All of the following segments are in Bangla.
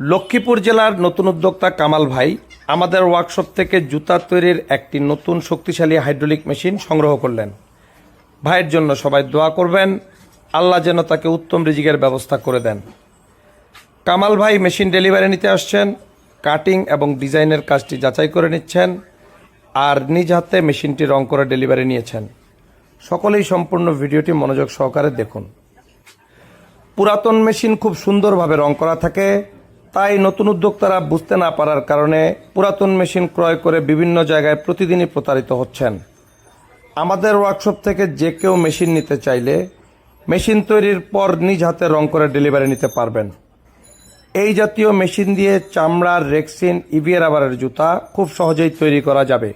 লক্ষ্মীপুর জেলার নতুন উদ্যোক্তা কামাল ভাই আমাদের ওয়ার্কশপ থেকে জুতা তৈরির একটি নতুন শক্তিশালী হাইড্রোলিক মেশিন সংগ্রহ করলেন। ভাইয়ের জন্য সবাই দোয়া করবেন, আল্লাহ যেন তাকে উত্তম রিজিকের ব্যবস্থা করে দেন। কামাল ভাই মেশিন ডেলিভারি নিতে আসছেন, কাটিং এবং ডিজাইনের কাজটি যাচাই করে নিচ্ছেন, আর নিজ হাতে মেশিনটি রং করে ডেলিভারি নিয়েছেন। সকলেই সম্পূর্ণ ভিডিওটি মনোযোগ সহকারে দেখুন। পুরাতন মেশিন খুব সুন্দরভাবে রং করা থাকে তাই নতুন উদ্যোক্তারা বুঝতে না পারার কারণে পুরাতন মেশিন ক্রয় করে বিভিন্ন জায়গায় প্রতিদিনই প্রতারিত হচ্ছেন। আমাদের ওয়ার্কশপ থেকে যে কেউ মেশিন নিতে চাইলে মেশিন তৈরির পর নিজ হাতে রং করে ডেলিভারি নিতে পারবেন। এই জাতীয় মেশিন দিয়ে চামড়ার রেক্সিন ইভিয়ার রাবারের জুতা খুব সহজেই তৈরি করা যাবে।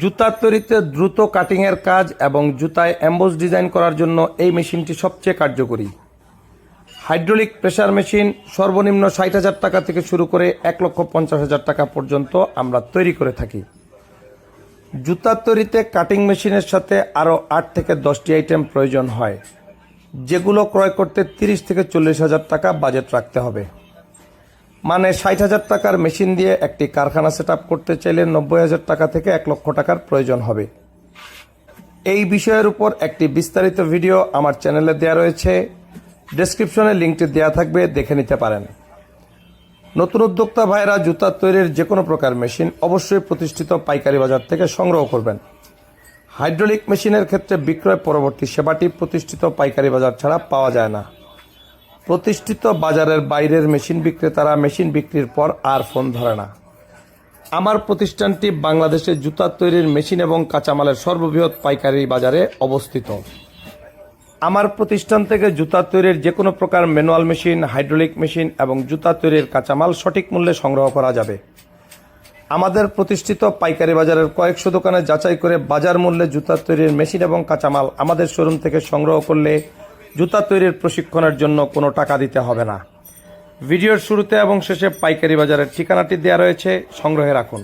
জুতার তৈরিতে দ্রুত কাটিংয়ের কাজ এবং জুতায় অ্যাম্বোস ডিজাইন করার জন্য এই মেশিনটি সবচেয়ে কার্যকরী। হাইড্রোলিক প্রেসার মেশিন সর্বনিম্ন ষাট হাজার টাকা থেকে শুরু করে এক লক্ষ পঞ্চাশ হাজার টাকা পর্যন্ত আমরা তৈরি করে থাকি। জুতার তৈরিতে কাটিং মেশিনের সাথে আরও আট থেকে দশটি আইটেম প্রয়োজন হয়, যেগুলো ক্রয় করতে তিরিশ থেকে চল্লিশ হাজার টাকা বাজেট রাখতে হবে। মানে ষাট হাজার টাকার মেশিন দিয়ে একটি কারখানা সেট করতে চাইলে নব্বই হাজার টাকা থেকে এক লক্ষ টাকার প্রয়োজন হবে। এই বিষয়ের উপর একটি বিস্তারিত ভিডিও আমার চ্যানেলে দেওয়া রয়েছে। ডেসক্রিপশনে লিঙ্কটি দেওয়া থাকবে, দেখে নিতে পারেন। নতুন উদ্যোক্তা ভাইরা জুতা তৈরির যে কোনো প্রকার মেশিন অবশ্যই প্রতিষ্ঠিত পাইকারি বাজার থেকে সংগ্রহ করবেন। হাইড্রোলিক মেশিনের ক্ষেত্রে বিক্রয় পরবর্তী সেবাটি প্রতিষ্ঠিত পাইকারি বাজার ছাড়া পাওয়া যায় না। প্রতিষ্ঠিত বাজারের বাইরের মেশিন বিক্রেতারা মেশিন বিক্রির পর আর ফোন ধরে না। আমার প্রতিষ্ঠানটি বাংলাদেশে জুতা তৈরির মেশিন এবং কাঁচামালের সর্ববৃহৎ পাইকারি বাজারে অবস্থিত। আমার প্রতিষ্ঠান থেকে জুতা তৈরির যে কোনো প্রকার ম্যানুয়াল মেশিন, হাইড্রোলিক মেশিন এবং জুতা তৈরির কাঁচামাল সঠিক মূল্যে সংগ্রহ করা যাবে। আমাদের প্রতিষ্ঠিত পাইকারি বাজারের কয়েকশো দোকানে যাচাই করে বাজার মূল্যে জুতা তৈরির মেশিন এবং কাঁচামাল আমাদের শোরুম থেকে সংগ্রহ করলে জুতা তৈরির প্রশিক্ষণের জন্য কোনো টাকা দিতে হবে না। ভিডিওর শুরুতে এবং শেষে পাইকারি বাজারের ঠিকানাটি দেওয়া রয়েছে, সংগ্রহে রাখুন।